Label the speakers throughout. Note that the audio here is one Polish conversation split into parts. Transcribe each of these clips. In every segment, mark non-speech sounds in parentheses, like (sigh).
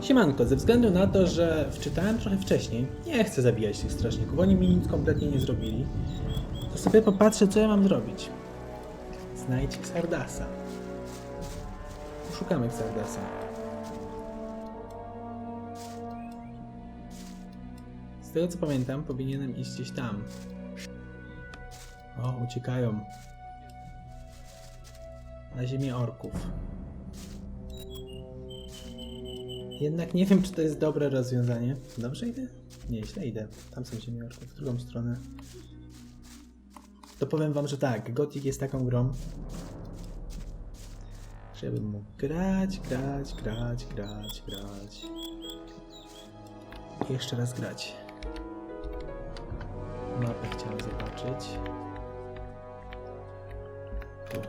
Speaker 1: Siemanko, ze względu na to, że wczytałem trochę wcześniej, nie chcę zabijać tych strażników, oni mi nic kompletnie nie zrobili, to sobie popatrzę, co ja mam zrobić. Znajdź Xardasa. Szukamy Xardasa. Z tego co pamiętam, powinienem iść gdzieś tam. O, uciekają. Na ziemię orków. Jednak nie wiem, czy to jest dobre rozwiązanie. Dobrze idę? Nie, źle idę. Tam są orków, w drugą stronę. To powiem wam, że tak, Gothic jest taką grą, żebym mógł grać, grać, grać, grać, grać. I jeszcze raz grać. Mapę chciałem zobaczyć. Tu.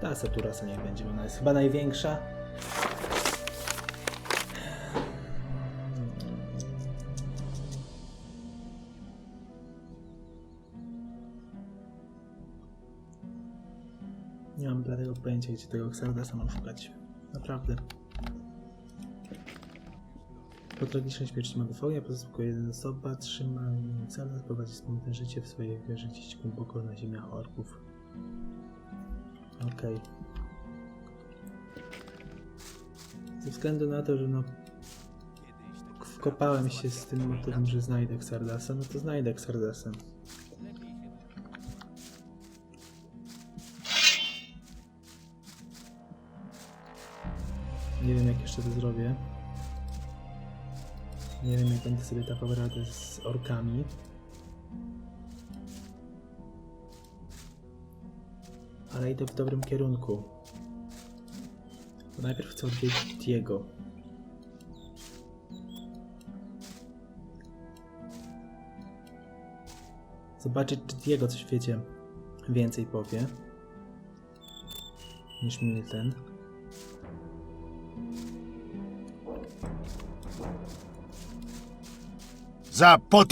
Speaker 1: Ta Saturasa niech będzie, ona jest chyba największa. Pojęcia, gdzie tego Xardasa mam szukać. Naprawdę. Po tragicznej śmierci Magofogia pozostał tylko jeden osoba, trzyma Xardas prowadzi smutne życie w swojej wierze gdzieś głęboko na ziemiach orków. Okej. Ze względu na to, że no wkopałem się z tym motywem, że znajdę Xardasa, no to znajdę Xardasa. Nie wiem jak jeszcze to zrobię. Nie wiem jak będę sobie dawał radę z orkami. Ale idę w dobrym kierunku. Bo najpierw chcę odwiedzić Diego. Zobaczyć, czy Diego coś wiecie więcej powie niż Milton.
Speaker 2: Za pot...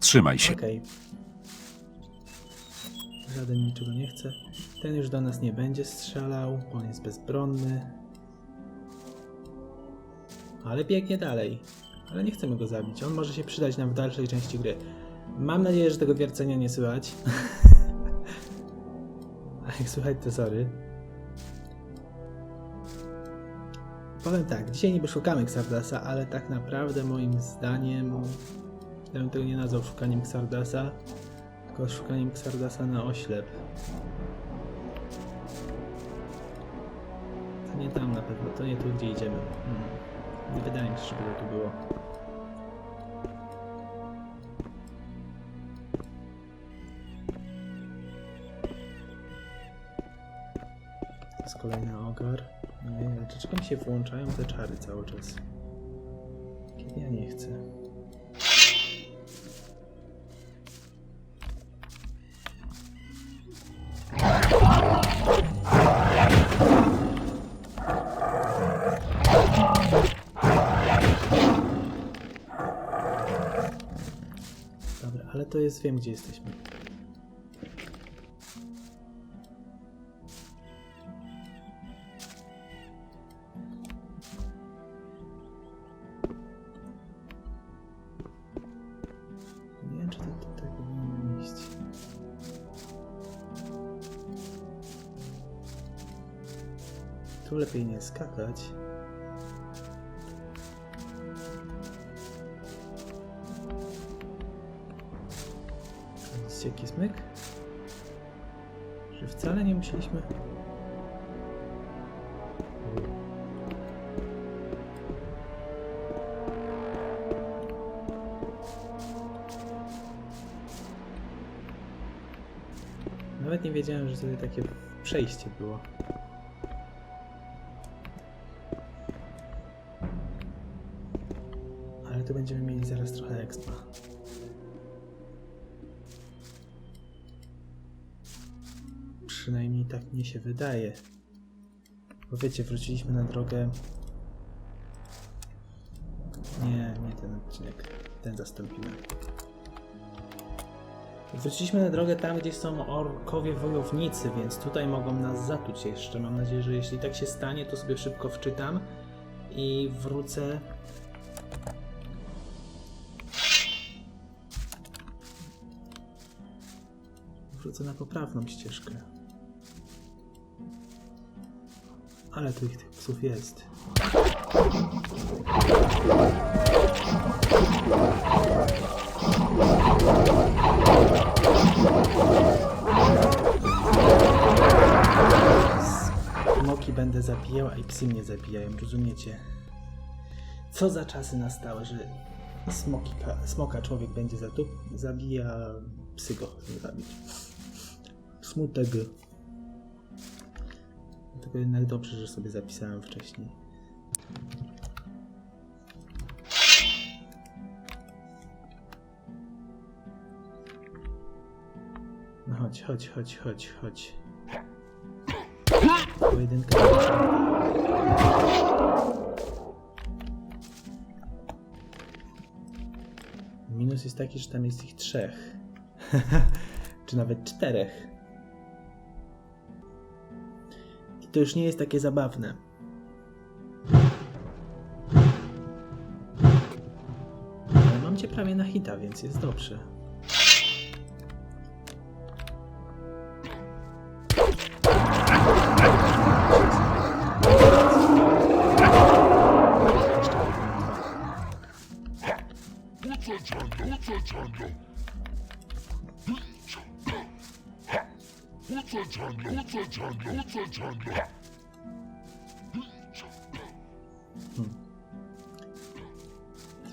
Speaker 3: Trzymaj się.
Speaker 1: Okej. Żaden niczego nie chce. Ten już do nas nie będzie strzelał, bo on jest bezbronny. Ale biegnie dalej. Ale nie chcemy go zabić. On może się przydać nam w dalszej części gry. Mam nadzieję, że tego wiercenia nie słychać. (laughs) A jak słychać, to sorry. Powiem tak, dzisiaj niby szukamy Xardasa, ale tak naprawdę moim zdaniem ja bym tego nie nazwał szukaniem Xardasa, tylko szukaniem Xardasa na oślep. To nie tam na pewno, to nie tu gdzie idziemy. Hmm. Nie wydaje mi się, żeby to tu było. Ogar. Nie, dlaczego mi się włączają te czary cały czas? Kiedy ja nie chcę. Dobra, ale to jest, wiem gdzie jesteśmy. Skakać. Widzicie jaki smyk? Że wcale nie musieliśmy... Nawet nie wiedziałem, że tutaj takie przejście było. Ale tu będziemy mieli zaraz trochę expa. Przynajmniej tak mi się wydaje. Bo wiecie, wróciliśmy na drogę. Nie, nie ten odcinek. Ten zastąpimy. Wróciliśmy na drogę tam, gdzie są orkowie wojownicy, więc tutaj mogą nas zatuć jeszcze. Mam nadzieję, że jeśli tak się stanie, to sobie szybko wczytam i wrócę. Wrócę na poprawną ścieżkę. Ale tu ich tych psów jest. Smoki będę zabijał, a i psy mnie zabijają, rozumiecie? Co za czasy nastały, że smoki, smoka człowiek będzie zatup, zabija, psy go zabić. Smutek. Dlatego jednak dobrze, że sobie zapisałem wcześniej. No chodź, chodź, chodź, chodź, chodź. Pojedynka. Minus jest taki, że tam jest ich trzech. (laughs) Czy nawet czterech. To już nie jest takie zabawne. Ale mam cię prawie na hita, więc jest dobrze.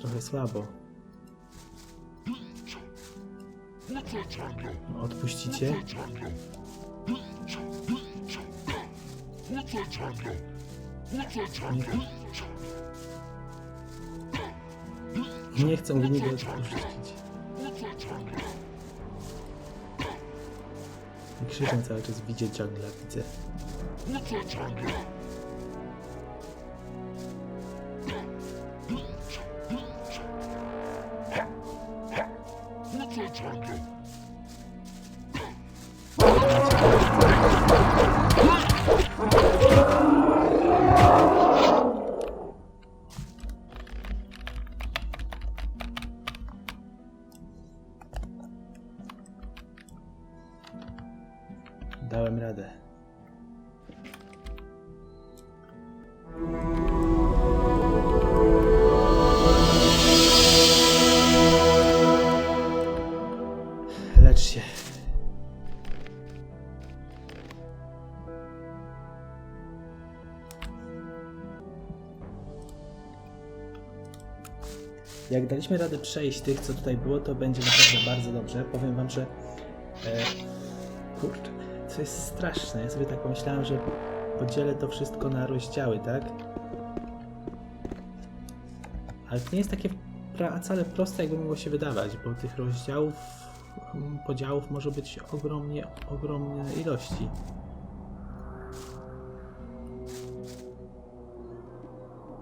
Speaker 1: Trochę słabo. Odpuścicie? Nie, nie chcą w niego odpuścić. Krzyczą cały czas, widzę jungla, widzę. Dałem daliśmy radę przejść tych, co tutaj było, to będzie naprawdę bardzo dobrze. Powiem wam, że... E, kurczę, co jest straszne. Ja sobie tak pomyślałem, że podzielę to wszystko na rozdziały, tak? Ale to nie jest takie wcale proste, jakby mogło się wydawać, bo tych rozdziałów, mm, podziałów może być ogromnie, ogromne ilości.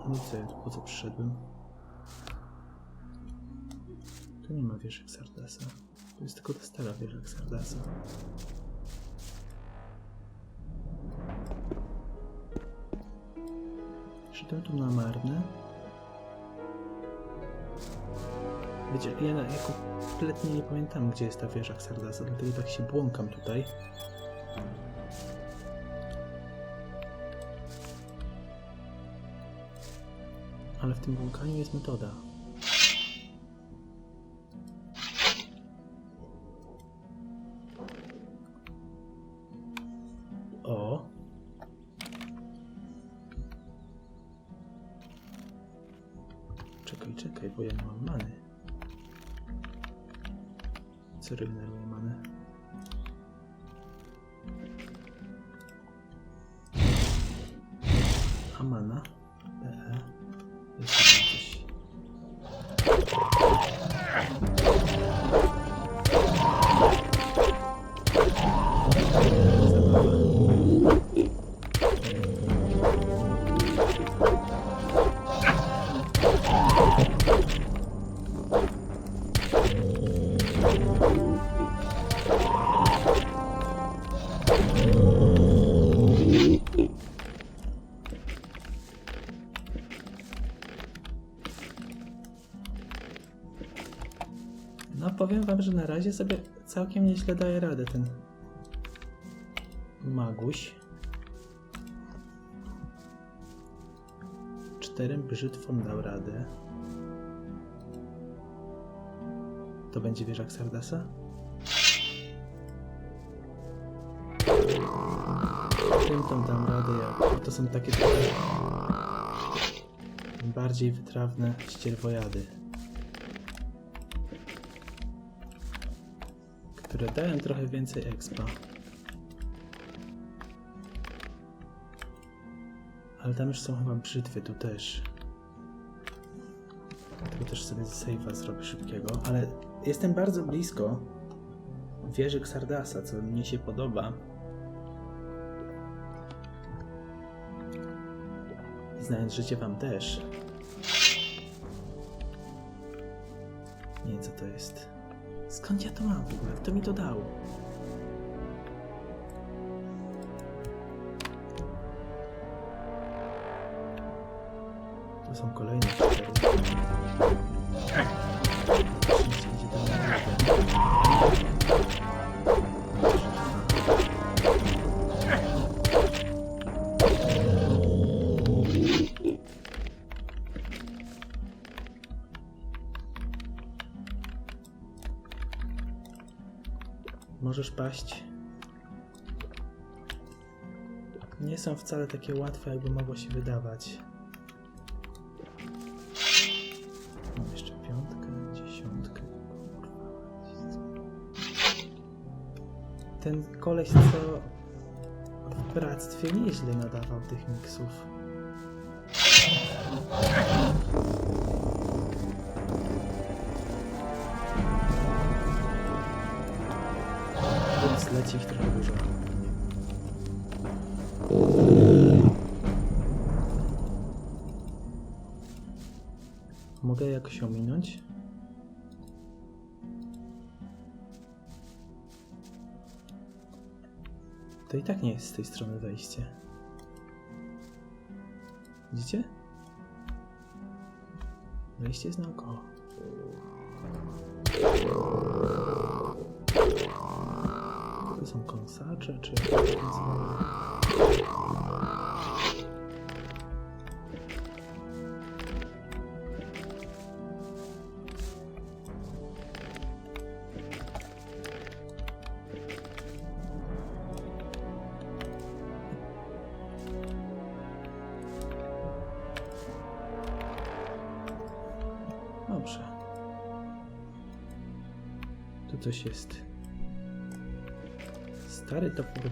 Speaker 1: No co, po co przyszedłem? Tu nie ma wieży Xardasa. Tu jest tylko ta stara wieża Xardasa. Szedłem tu na marne. Wiecie, ja, na- ja kompletnie nie pamiętam, gdzie jest ta wieża Xardasa, dlatego tak się błąkam tutaj. Ale w tym błąkaniu jest metoda. Co regeneruje powiem wam, że na razie sobie całkiem nieźle daje radę ten Maguś. Czterem brzytwom dał radę. To będzie wieża Xardasa? Tym tą dam radę, jak to są takie bardziej wytrawne ścierwojady. Które dają trochę więcej expa. Ale tam już są chyba brzytwy, tu też. Tylko też sobie save'a zrobię szybkiego. Ale jestem bardzo blisko wieży Xardasa, co mnie się podoba. Znając życie wam też. Nie co to jest. Skąd ja to mam w ogóle? Kto mi to dał? Wcale takie łatwe, jakby mogło się wydawać. Mam jeszcze piątkę, dziesiątkę. Ten koleś, co w bractwie nieźle nadawał tych miksów. Więc leci ich trochę dużo. Mogę jakoś ominąć? To i tak nie jest z tej strony wejście. Widzicie? Wejście jest naokoło. To są kąsacze, czy...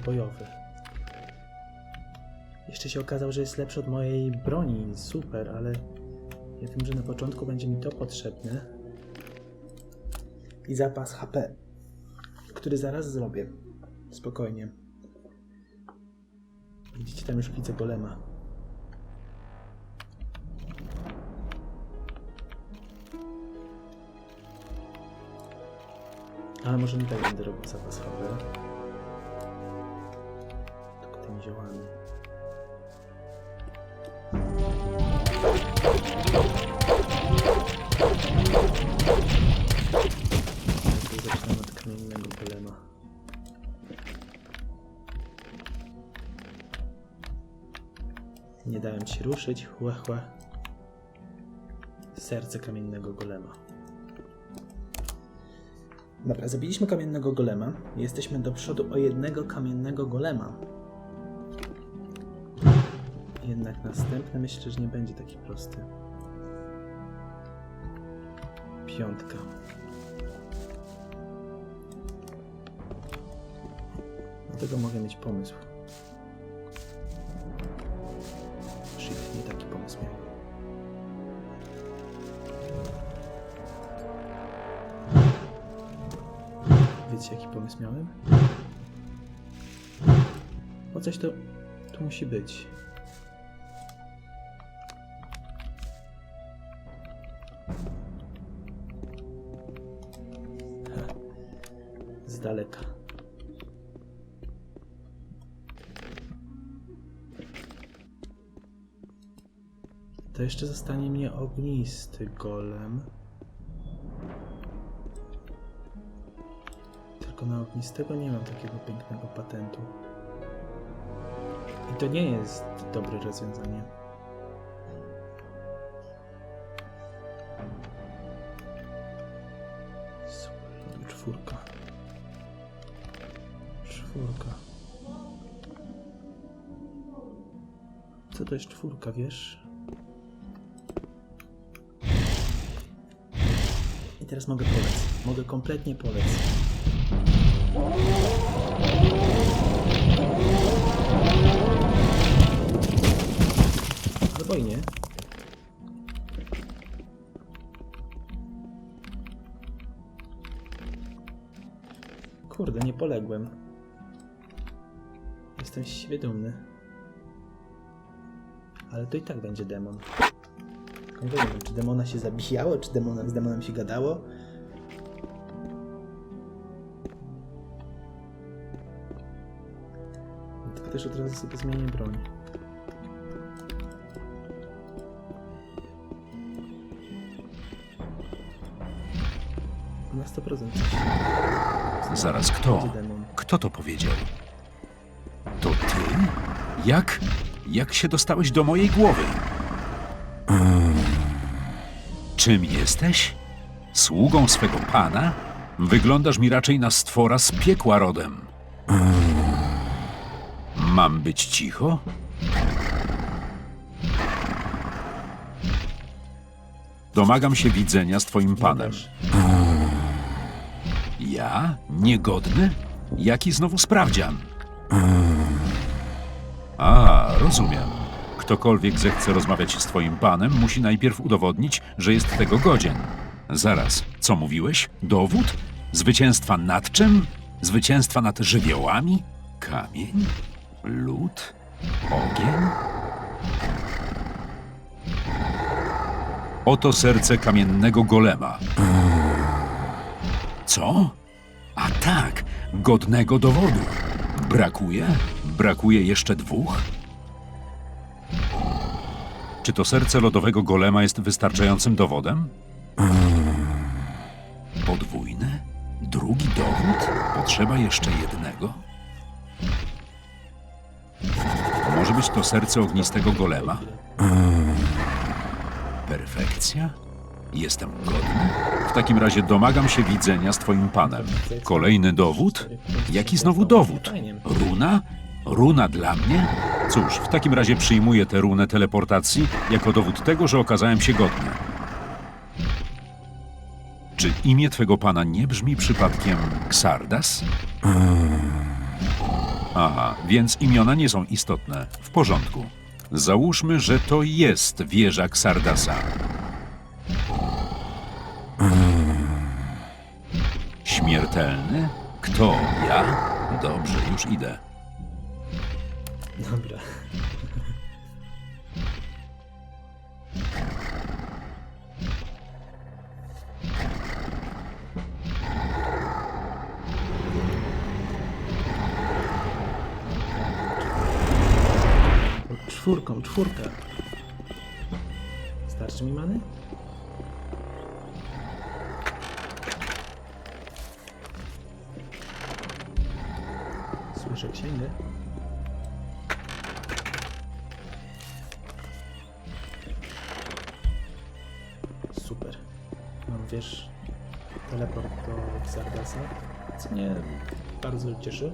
Speaker 1: bojowy. Jeszcze się okazało, że jest lepszy od mojej broni. Super, ale ja wiem, że na początku będzie mi to potrzebne. I zapas HP, który zaraz zrobię. Spokojnie. Widzicie, tam już widzę golema. Ale może nie tak będę robił zapas HP. Dałem ci ruszyć, chłe, chłe. Serce kamiennego golema. Dobra, zabiliśmy kamiennego golema. Jesteśmy do przodu o jednego kamiennego golema. Jednak następny myślę, że nie będzie taki prosty. Piątka. Do tego mogę mieć pomysł. Wiecie, jaki pomysł miałem? Bo coś to tu musi być. Z daleka. To jeszcze zostanie mnie ognisty golem. Tylko na ognistego nie mam takiego pięknego patentu. I to nie jest dobre rozwiązanie. Super, czwórka. Czwórka. Co to jest czwórka, wiesz? I teraz mogę polec. Mogę kompletnie polec. Albo. Kurde, nie poległem. Jestem siebie dumny. Ale to i tak będzie demon. Nie wiem, czy demona się zabijało, czy demona, z demonem się gadało. Też od razu sobie zmienię broń. Na 100% coś.
Speaker 2: Zaraz kto? Kto to powiedział? To ty? Jak? Jak się dostałeś do mojej głowy? Mm. Czym jesteś? Sługą swego pana? Wyglądasz mi raczej na stwora z piekła rodem. Mam być cicho? Domagam się widzenia z twoim panem. Ja? Niegodny? Jaki znowu sprawdzian? A, rozumiem. Ktokolwiek zechce rozmawiać z twoim panem, musi najpierw udowodnić, że jest tego godzien. Zaraz, co mówiłeś? Dowód? Zwycięstwa nad czym? Zwycięstwa nad żywiołami? Kamień? Lód? Ogień? Oto serce kamiennego golema. Co? A tak, godnego dowodu. Brakuje? Brakuje jeszcze dwóch? Czy to serce lodowego golema jest wystarczającym dowodem? Podwójny? Drugi dowód? Potrzeba jeszcze jednego? Być to serce ognistego golema? Perfekcja? Jestem godny? W takim razie domagam się widzenia z twoim panem. Kolejny dowód? Jaki znowu dowód? Runa? Runa dla mnie? Cóż, w takim razie przyjmuję tę runę teleportacji jako dowód tego, że okazałem się godny. Czy imię twego pana nie brzmi przypadkiem Xardas? Aha, więc imiona nie są istotne. W porządku. Załóżmy, że to jest wieża Xardasa. Śmiertelny? Kto? Ja? Dobrze, już idę.
Speaker 1: Dobra. Czwórką, czwórka. Starczy mi many? Słyszę księgę. Super. Mam, wiesz, teleport do Xardasa, co mnie bardzo cieszy.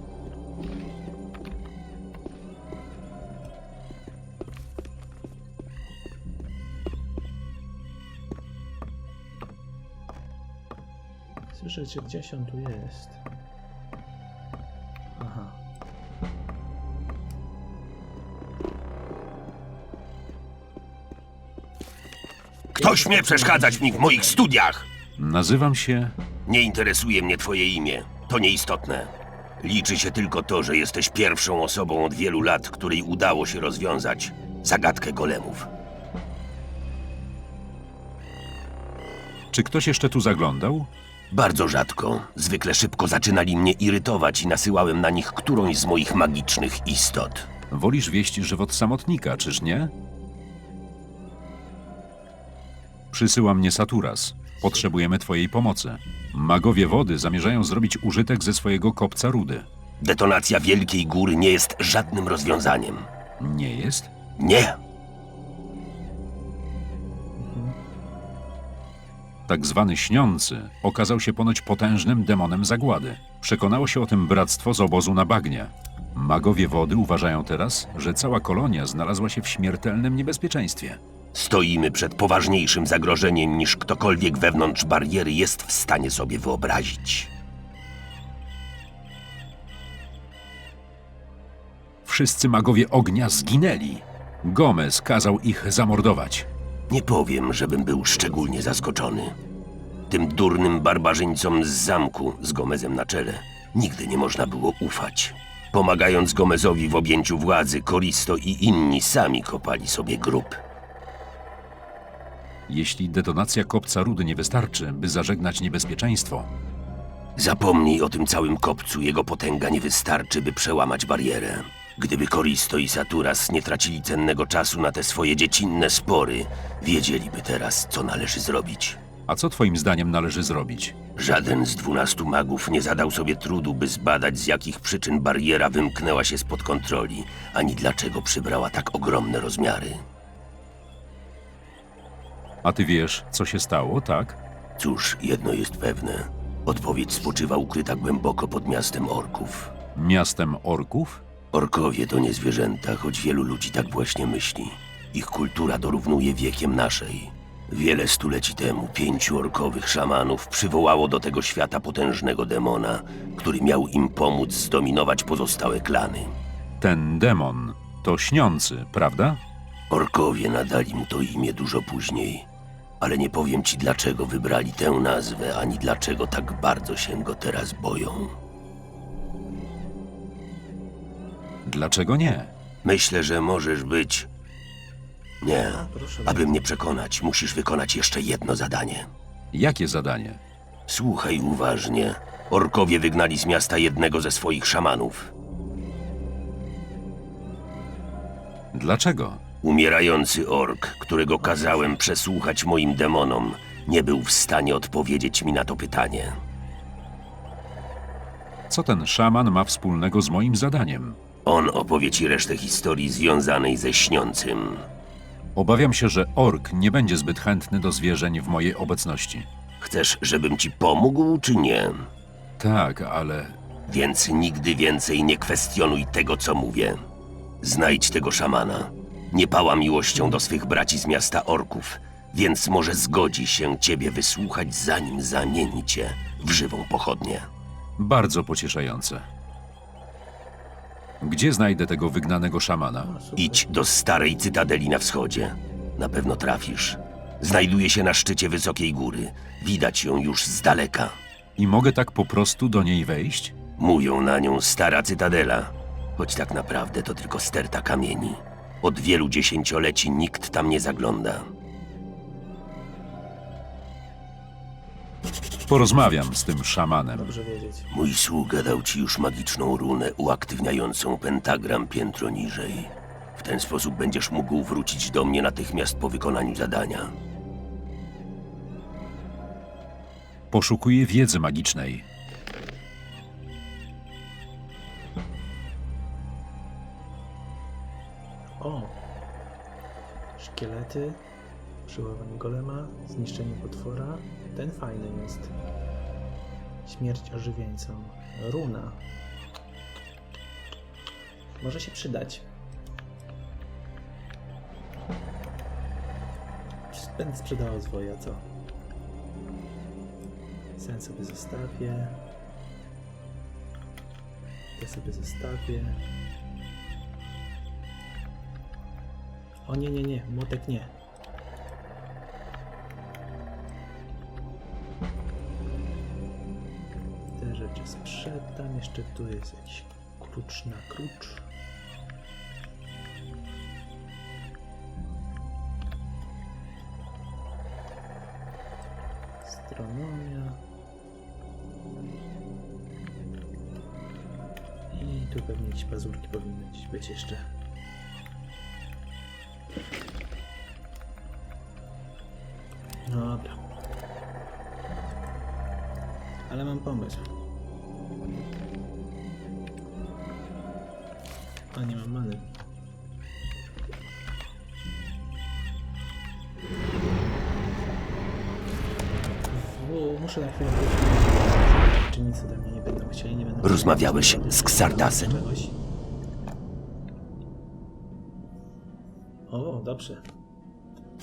Speaker 1: Cię, gdzieś on tu jest. Aha.
Speaker 3: Kto śmie przeszkadzać mi w moich studiach?
Speaker 2: Nazywam się.
Speaker 3: Nie interesuje mnie twoje imię. To nieistotne. Liczy się tylko to, że jesteś pierwszą osobą od wielu lat, której udało się rozwiązać zagadkę golemów.
Speaker 2: Czy ktoś jeszcze tu zaglądał?
Speaker 3: Bardzo rzadko. Zwykle szybko zaczynali mnie irytować i nasyłałem na nich którąś z moich magicznych istot.
Speaker 2: Wolisz wieść żywot samotnika, czyż nie? Przysyła mnie Saturas. Potrzebujemy twojej pomocy. Magowie wody zamierzają zrobić użytek ze swojego kopca rudy.
Speaker 3: Detonacja Wielkiej Góry nie jest żadnym rozwiązaniem.
Speaker 2: Nie jest?
Speaker 3: Nie!
Speaker 2: Tak zwany śniący okazał się ponoć potężnym demonem zagłady. Przekonało się o tym bractwo z obozu na bagnie. Magowie wody uważają teraz, że cała kolonia znalazła się w śmiertelnym niebezpieczeństwie.
Speaker 3: Stoimy przed poważniejszym zagrożeniem niż ktokolwiek wewnątrz bariery jest w stanie sobie wyobrazić.
Speaker 2: Wszyscy magowie ognia zginęli. Gomez kazał ich zamordować.
Speaker 3: Nie powiem, żebym był szczególnie zaskoczony. Tym durnym barbarzyńcom z zamku z Gomezem na czele nigdy nie można było ufać. Pomagając Gomezowi w objęciu władzy, Koristo i inni sami kopali sobie grób.
Speaker 2: Jeśli detonacja kopca rudy nie wystarczy, by zażegnać niebezpieczeństwo,
Speaker 3: Zapomnij o tym całym kopcu, jego potęga nie wystarczy, by przełamać barierę. Gdyby Koristo i Saturas nie tracili cennego czasu na te swoje dziecinne spory, wiedzieliby teraz, co należy zrobić.
Speaker 2: a co twoim zdaniem należy zrobić?
Speaker 3: Żaden z dwunastu magów nie zadał sobie trudu, by zbadać, z jakich przyczyn bariera wymknęła się spod kontroli, ani dlaczego przybrała tak ogromne rozmiary.
Speaker 2: A ty wiesz, co się stało, tak?
Speaker 3: Cóż, jedno jest pewne. Odpowiedź spoczywa ukryta głęboko pod miastem orków.
Speaker 2: Miastem orków?
Speaker 3: Orkowie to nie zwierzęta, choć wielu ludzi tak właśnie myśli. Ich kultura dorównuje wiekiem naszej. Wiele stuleci temu pięciu orkowych szamanów przywołało do tego świata potężnego demona, który miał im pomóc zdominować pozostałe klany.
Speaker 2: Ten demon to śniący, prawda?
Speaker 3: Orkowie nadali mu to imię dużo później, ale nie powiem ci dlaczego wybrali tę nazwę, ani dlaczego tak bardzo się go teraz boją.
Speaker 2: Dlaczego nie?
Speaker 3: Myślę, że możesz być. Nie. Aby mnie przekonać, musisz wykonać jeszcze jedno zadanie.
Speaker 2: Jakie zadanie?
Speaker 3: Słuchaj uważnie. Orkowie wygnali z miasta jednego ze swoich szamanów.
Speaker 2: Dlaczego?
Speaker 3: Umierający ork, którego kazałem przesłuchać moim demonom, nie był w stanie odpowiedzieć mi na to pytanie.
Speaker 2: Co ten szaman ma wspólnego z moim zadaniem?
Speaker 3: On opowie ci resztę historii związanej ze śniącym.
Speaker 2: Obawiam się, że ork nie będzie zbyt chętny do zwierzeń w mojej obecności.
Speaker 3: Chcesz, żebym ci pomógł, czy nie?
Speaker 2: Tak, ale
Speaker 3: Więc nigdy więcej nie kwestionuj tego, co mówię. Znajdź tego szamana. Nie pała miłością do swych braci z miasta orków, więc może zgodzi się ciebie wysłuchać, zanim zamieni cię w żywą pochodnię.
Speaker 2: bardzo pocieszające. Gdzie znajdę tego wygnanego szamana?
Speaker 3: Idź do starej cytadeli na wschodzie. Na pewno trafisz. Znajduje się na szczycie wysokiej góry. Widać ją już z daleka.
Speaker 2: I mogę tak po prostu do niej wejść?
Speaker 3: Mówią na nią stara cytadela, choć tak naprawdę to tylko sterta kamieni. Od wielu dziesięcioleci nikt tam nie zagląda.
Speaker 2: Porozmawiam z tym szamanem.
Speaker 1: Dobrze wiedzieć.
Speaker 3: Mój sługa dał ci już magiczną runę uaktywniającą pentagram piętro niżej. W ten sposób będziesz mógł wrócić do mnie natychmiast po wykonaniu zadania.
Speaker 2: Poszukuję wiedzy magicznej.
Speaker 1: O! Szkielety, przywołanie golema, zniszczenie potwora. Ten fajny jest. Śmierć ożywieńcom. Runa. Może się przydać. Będę sprzedawał zwoja, co? Sen sobie zostawię. Te sobie zostawię. O nie, nie, nie, młotek nie. Rzeczy sprzedam. Jeszcze tu jest jakiś klucz na klucz. Astronomia. I tu pewnie jakieś pazurki powinny być jeszcze. Dobra. Ale mam pomysł. Muszę na chwilę wrócić. Czy nic ode mnie nie będą chcieli, nie będą
Speaker 3: Rozmawiałeś z Xardasem?
Speaker 1: Czegoś. O, dobrze.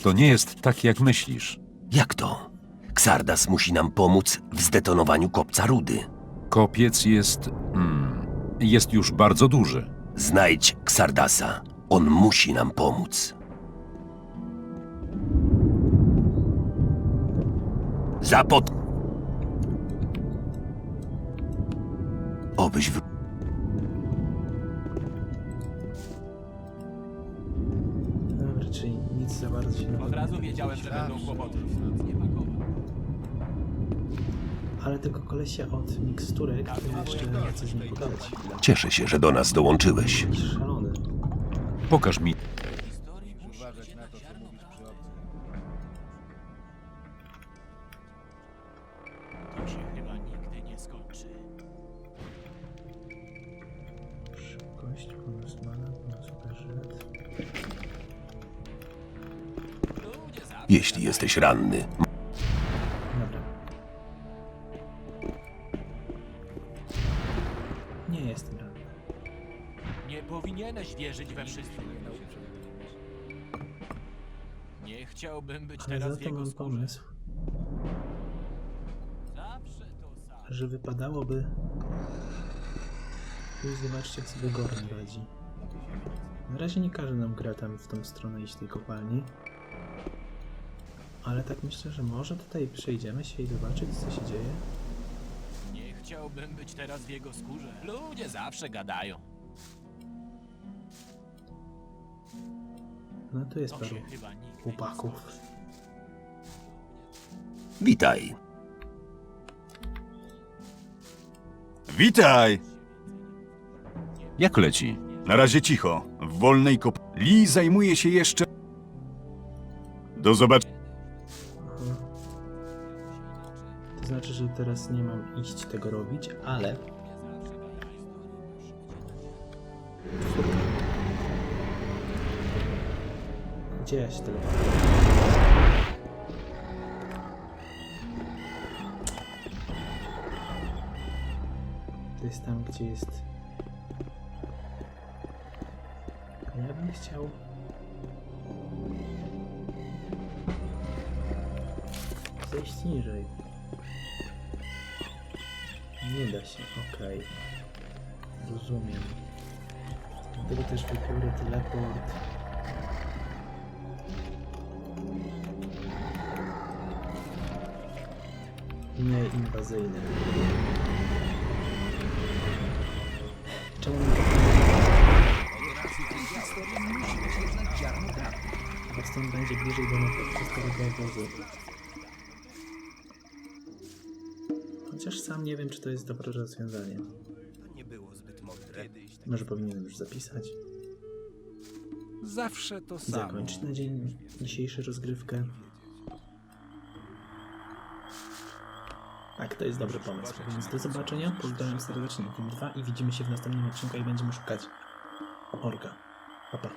Speaker 2: To nie jest tak, jak myślisz.
Speaker 3: Jak to? Xardas musi nam pomóc w zdetonowaniu kopca rudy.
Speaker 2: Kopiec jest. Hmm, jest już bardzo duży.
Speaker 3: Znajdź Xardasa. On musi nam pomóc. Zapot... Obyś w...
Speaker 1: Dobra, czyli nic za bardzo się
Speaker 4: Od razu wiedziałem, że będą kłopoty.
Speaker 1: Ale tego kolesia od miksturek to jeszcze chcę z nim pogadać.
Speaker 3: Cieszę się, że do nas dołączyłeś.
Speaker 1: Szalony.
Speaker 2: Pokaż mi.
Speaker 4: To się chyba nigdy nie skończy.
Speaker 1: Szybkość, bonus mana, bonus
Speaker 3: Jeśli jesteś ranny,
Speaker 1: Dobra. Nie jestem ranny.
Speaker 4: nie powinieneś wierzyć we wszystko. Nie chciałbym być
Speaker 1: Ale
Speaker 4: teraz w
Speaker 1: to
Speaker 4: jego
Speaker 1: mam
Speaker 4: skórze.
Speaker 1: pomysł,
Speaker 4: Zawsze to samo.
Speaker 1: że wypadałoby... Tu zobaczcie, jak sobie Goran radzi. Na razie nie każe nam gra tam w tą stronę iść tej kopalni. Ale tak myślę, że może tutaj przejdziemy się i zobaczyć, co się dzieje.
Speaker 4: Nie chciałbym być teraz w jego skórze. Ludzie zawsze gadają.
Speaker 1: No tu jest
Speaker 4: To
Speaker 1: paru
Speaker 4: się chyba nigdy nie
Speaker 1: chłopaków.
Speaker 4: skończy.
Speaker 3: witaj.
Speaker 5: Witaj!
Speaker 2: Jak leci?
Speaker 5: Na razie cicho. W wolnej kop... Lee zajmuje się jeszcze... Do zobaczenia.
Speaker 1: To znaczy, że teraz nie mam iść tego robić, ale... Gdzie ja się? To jest tam, gdzie jest... Bym chciał... Zejść niżej. Nie da się, okej. Rozumiem. Dlatego też wybiorę teleport. Nie inwazyjny. Czemu mi Boston będzie bliżej do natychmiastowego obozu. Chociaż sam nie wiem, czy to jest dobre rozwiązanie. Może powinienem już zapisać.
Speaker 6: Zawsze to samo.
Speaker 1: Zakończyć na dzień dzisiejszy rozgrywkę. Tak, to jest dobry pomysł. Więc do zobaczenia. Pozdrawiam serdecznie. 2 i widzimy się w następnym odcinku i będziemy szukać orga. Papá.